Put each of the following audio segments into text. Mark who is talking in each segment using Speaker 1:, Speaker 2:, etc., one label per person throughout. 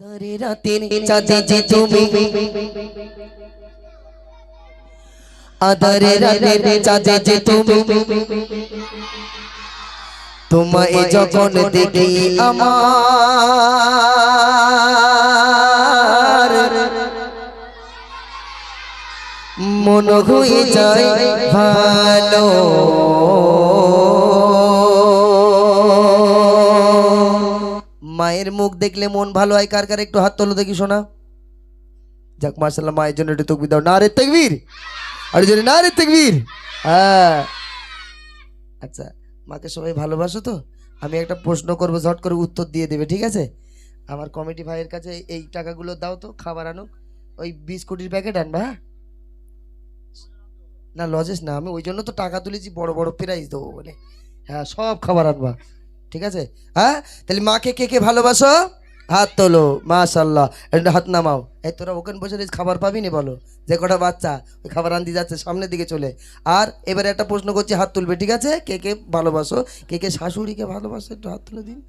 Speaker 1: আধারে রাতের চাঁদে যে তুমি। আধারে রাতের চাঁদে যে তুমি। তোমায় যখন দেখি আমার, মন হয়ে যায় ভালো। মায়ের মুখ দেখলে মন ভালো হয়, কার কার? একটু হাত তোলো দেখি, শোনা। যাক মার্শাল্লাহ মায়ের জন্য একটু তকবির দাও। না রে তকবির! আর জন্য না রে তকবির! হ্যাঁ। আচ্ছা মাকে সবাই ভালোবাসো তো? আমি একটা প্রশ্ন করব, ঝট করে উত্তর দিয়ে দেবে, ঠিক আছে? আমার কমিটি ভাইয়ের কাছে এই- এই টাকাগুলো দাও তো, খাবার আনুক। ওই বিস্কুটের প্যাকেট আনবা হ্যাঁ? না, লজেস না, আমি ওই জন্য তো টাকা তুলেছি, বড় বড় প্রাইজ দেবো বলে। হ্যাঁ সব খাবার আনবা। ঠিক আছে? হ্যাঁ? তাহলে মাকে কে কে ভালোবাসো? হাত তোলো মাশাল্লাহ হাত নামাও। এই তোরা ওখানে বসে খাবার পাবি নি বলো? যে কটা বাচ্চা, ওই খাবার আনতে যাচ্ছে, সামনের দিকে চলে। আর এবারে একটা প্রশ্ন করছি, হাত তুলবে, ঠিক আছে? কে কে ভালোবাসো? কে কে শাশুড়িকে ভালোবাসো? একটু হাত তুলে দিন।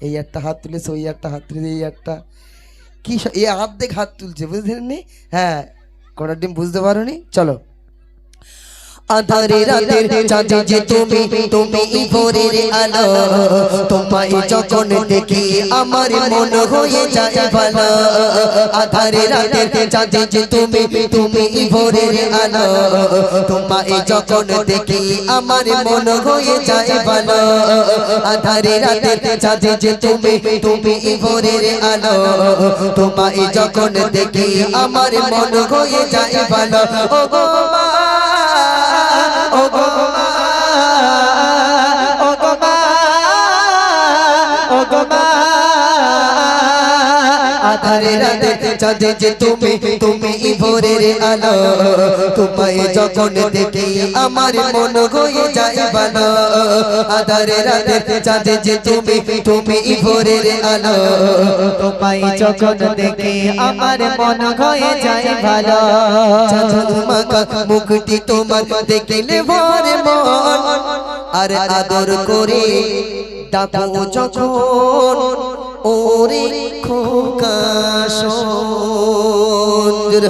Speaker 1: এই একটা হাত তুলেছে, ওই একটা হাত তুলে এই একটা। কি স- হাত অর্ধেক হাত তুলছে বুঝতে নি হ্যাঁ কটার ডিম বুঝতে পারো নি চলো। আধারে রাতের চাঁদে যে তুমি তুমি ভোরের আলো তোমায় যখন দেখি আমার মন হয়ে যায় ভালো আধারে রাতের চাঁদে যে তুমি তুমি ভোরের আলো তোমায় যখন দেখি আমার মন হয়ে যায় ভালো আধারে রাতের চাঁদে যে তুমি তুমি ভোরের আলো তোমায় যখন দেখি আমার মন হয়ে যায় ভালো ও গো মা ও গো মা ও গো মা ও গো মা। আধারে রাতে চাঁদে যে তুমি তুমি ভোরের আলো। তোমায় যখন দেখি আমার মন হয়ে যায় ভালো। আধারে রাতে চাঁদে যে তুমি তুমি ভোরের আলো।
Speaker 2: তোমায় যখন দেখে আমার মন হয়ে যায় ভালো।
Speaker 1: মুখটি তোমার দেখলে ভরে মন। আর আদর করে ডাকো যখন ওরে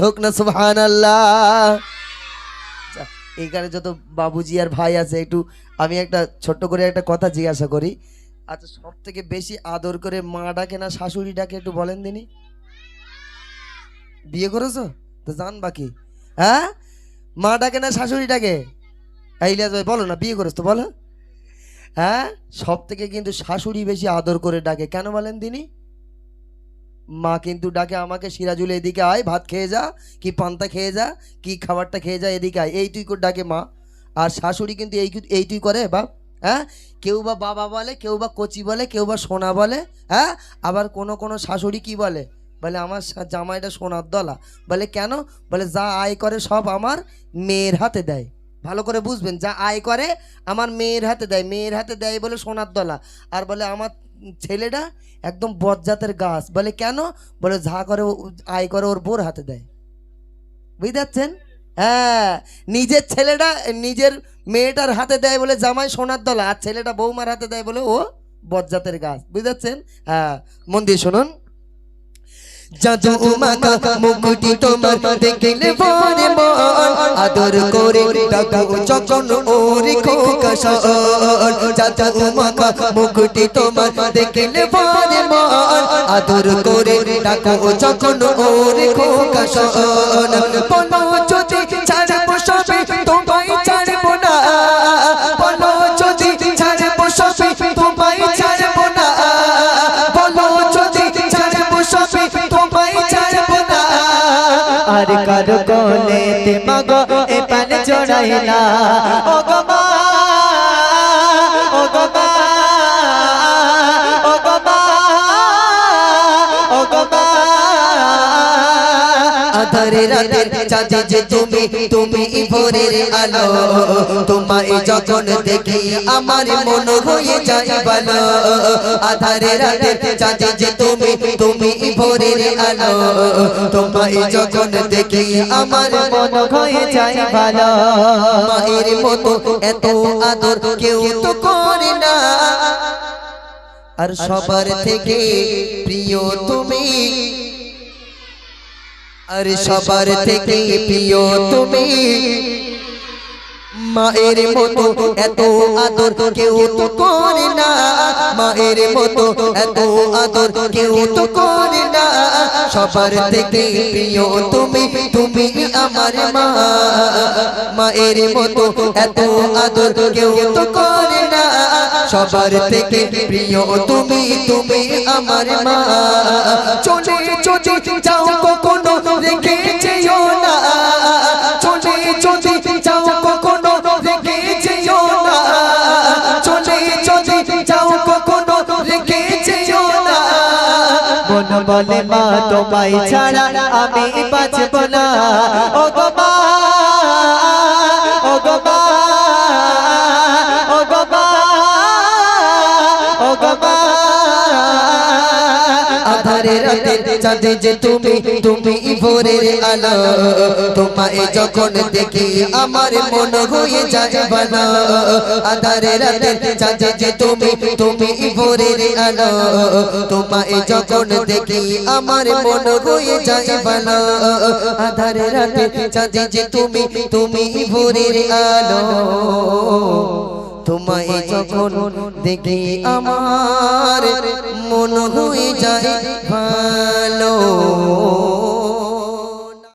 Speaker 1: হোক না আল্লাহ এইখানে যত বাবুজি আর ভাই আছে, একটু আমি একটা ছোট্ট করে একটা কথা জিজ্ঞাসা করি। আচ্ছা সব থেকে বেশি আদর করে মা ডাকে না শাশুড়ি ডাকে, একটু বলেন দিনি। বিয়ে করেছ? তো জান বাকি হ্যাঁ? মা ডাকে না শাশুড়ি ডাকে? ইলিয়াস ভাই, বলো না, বিয়ে করেছ বলো। হ্যাঁ? সব থেকে কিন্তু শাশুড়ি বেশি আদর করে ডাকে। কেন বলেন তিনি? মা কিন্তু ডাকে আমাকে, সিরাজুল এদিকে আয়, ভাত খেয়ে যা, কি পান্তা খেয়ে যা, কি খাবারটা খেয়ে যা, এদিকে আয়। এই তুই করে ডাকে মা। আর শাশুড়ি কিন্তু এই এই তুই করে, বাপ। হ্যাঁ? কেউ বা বাবা বলে, কেউ বা কচি বলে, কেউ বা সোনা বলে হ্যাঁ? আবার কোনো কোনো শাশুড়ি কি বলে? বলে, আমার জামাইটা সোনার দলা। বলে, কেন? বলে, যা আয় করে সব আমার মেয়ের হাতে দেয়। ভালো করে বুঝবেন, যা আয় করে আমার মেয়ের হাতে দেয়, মেয়ের হাতে দেয় বলে সোনার দলা। আর বলে আমার ছেলেটা একদম বজ্জাতের গাছ। বলে কেন? বলে যা করে আয় করে ওর বোর হাতে দেয়। বুঝতে পারছেন? হ্যাঁ নিজের ছেলেটা, নিজের মেয়েটার হাতে দেয় বলে জামাই সোনার দলা, আর ছেলেটা বৌমার হাতে দেয় বলে ও বজ্জাতের গাছ। বুঝতে পারছেন? হ্যাঁ মন দিয়ে শুনুন। জাদু মাকা মুকুটি তোমার দেখলে পরে মন। আদর করে ডাকো যখন ওরে কোকাশ জাদু মাকা মুকুটি তোমার দেখলে পরে মন। আদর করে ডাকো যখন ওরে কোকাশ বলো
Speaker 2: আর কার কোলে তে মাগো এ পান চড়াইলা। ও গো মা ও গো মা।
Speaker 1: আধারে রাতের চাঁদে যে তুমি তুমি ভোরের আলো। তোমায় যখন দেখি আমার মন হয়ে যায় ভালো। আধারে রাতের চাঁদে যে তুমি তুমি ভোরের আলো। তোমায় যখন দেখি আমার
Speaker 2: মন হয়ে যায় ভালো।
Speaker 1: মায়ের মতো এত আদর কেউ তো করে না। আর সবার থেকে প্রিয় তুমি আর সবার থেকে প্রিয় তুমি। মায়ের মতো এত আদর কেউ তো করে না। মায়ের মতো এত আদর কেউ তো করে না। সবার থেকে প্রিয় তুমি তুমি আমার মা। মায়ের মতো এত আদর কেউ তো করে না। সবার থেকে প্রিয় তুমি তুমি আমার মা। চলে চলে যাও
Speaker 2: মন বলে মা, তোমায় ছাড়া আমি বাঁচব না। ও গো মা, ও গো মা, ও গো মা, ও গো মা।
Speaker 1: আধারে রাতে চাঁদে যে তুমি তুমি ভোরের আলো তোমায় যখন দেখি আমার মন হয়ে যায় ভালো আধারে রাতে চাঁদে যে তুমি তুমি ভোরের আলো তোমায় যখন দেখি আমার মন হয়ে যায় ভালো আধারে রাতে চাঁদে যে তুমি তুমি ভোরের আলো তোমায় যখন দেখি আমার মন হয়ে যায় ভালো।